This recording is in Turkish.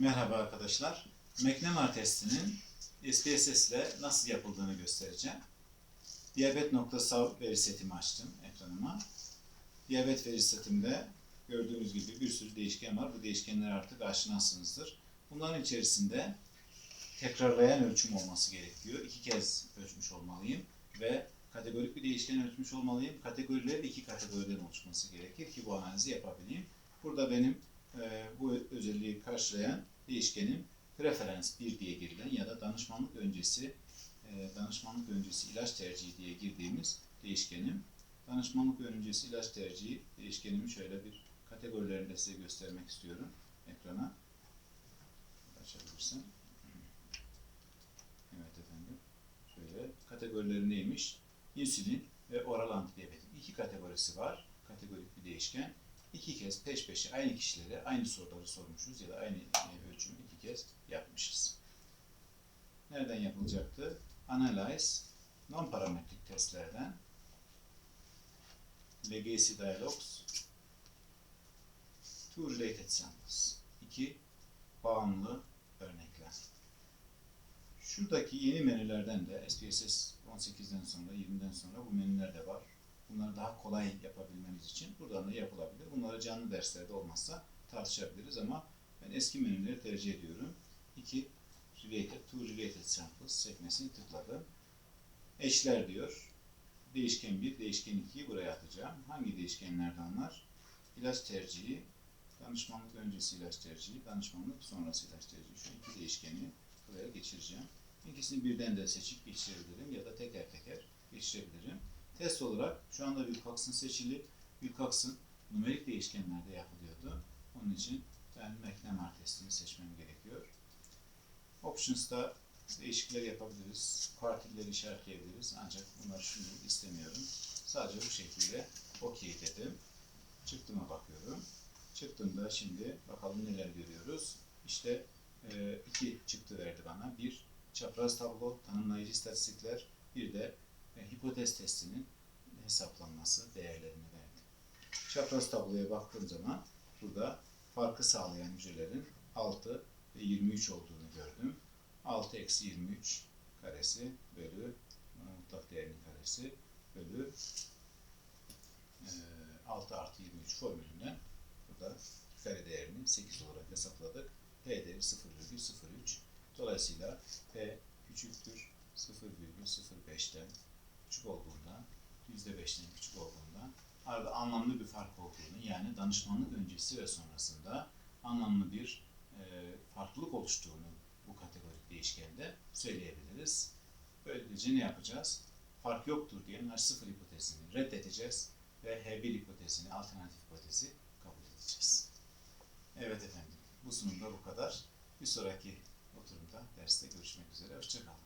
Merhaba arkadaşlar. McNemar testinin SPSS ile nasıl yapıldığını göstereceğim. Diyabet.sav veri setimi açtım ekranıma. Diyabet veri setimde gördüğünüz gibi bir sürü değişken var. Bu değişkenler artık aşinasınızdır. Bunların içerisinde tekrarlayan ölçüm olması gerekiyor. İki kez ölçmüş olmalıyım ve kategorik bir değişken ölçmüş olmalıyım. Kategorileri de iki kategoriden oluşması gerekir ki bu analizi yapabileyim. Burada benim e, bu özelliği karşılayan değişkenin referans 1 diye girilen ya da danışmanlık öncesi e, danışmanlık öncesi ilaç tercihi diye girdiğimiz değişkenim. Danışmanlık öncesi ilaç tercihi değişkenimi şöyle bir kategorilerinde size göstermek istiyorum ekrana. Açabilirsem. Evet efendim. Şöyle kategorileri neymiş? İnsülin ve oral antidiyabetik. İki kategorisi var. Kategorik bir değişken. İki kez peş peşe aynı kişilere aynı soruları sormuşuz ya da aynı e, ölçümü iki kez yapmışız. Nereden yapılacaktı? Analyze non-parametrik testlerden Legacy Dialogs Two Related Samples iki bağımlı örnekler. Şuradaki yeni menülerden de SPSS 18'den sonra 20'den sonra bu menüler de var. Bunları daha kolay yapabilmemiz için buradan da yapılabilir. Bunları canlı derslerde olmazsa tartışabiliriz ama ben eski menüleri tercih ediyorum. 2 related to related samples sekmesini tıkladım. Eşler diyor. Değişken 1, değişken 2'yi buraya atacağım. Hangi değişkenlerden onlar? İlaç tercihi, danışmanlık öncesi ilaç tercihi, danışmanlık sonrası ilaç tercihi. Şu iki değişkeni buraya geçireceğim. İkisini birden de seçip geçirebilirim ya da teker teker geçirebilirim. Test olarak şu anda Wilcox'ın seçili. Wilcox'ın numerik değişkenlerde yapılıyordu. Onun için ben McNemar testini seçmem gerekiyor. Options'ta değişiklikler yapabiliriz. Partilleri işaretleyebiliriz. Ancak bunları şimdi istemiyorum. Sadece bu şekilde OK dedim. Çıktıma bakıyorum. Çıktığımda şimdi bakalım neler görüyoruz. İşte e, iki çıktı verdi bana. Bir çapraz tablo, tanımlayıcı istatistikler. Bir de e, hipotez testinin hesaplanması değerlerini verdi. Çapraz tabloya baktığım zaman burada farkı sağlayan hücrelerin 6 ve 23 olduğunu gördüm. 6 eksi 23 karesi bölü mutlak değerin karesi bölü e, 6 artı 23 formülünden burada kare değerini 8 olarak hesapladık. P değeri 0,03. Dolayısıyla P küçüktür 0,05'ten küçük olduğundan %5'ten küçük olduğundan arada anlamlı bir fark olduğunu yani danışmanlık öncesi ve sonrasında anlamlı bir e, farklılık oluştuğunu bu kategorik değişkende söyleyebiliriz. Böylece ne yapacağız? Fark yoktur diye H0 hipotezini reddedeceğiz ve H1 hipotezini, alternatif hipotezi kabul edeceğiz. Evet efendim, bu sunumda bu kadar. Bir sonraki oturumda derste görüşmek üzere. Hoşçakalın.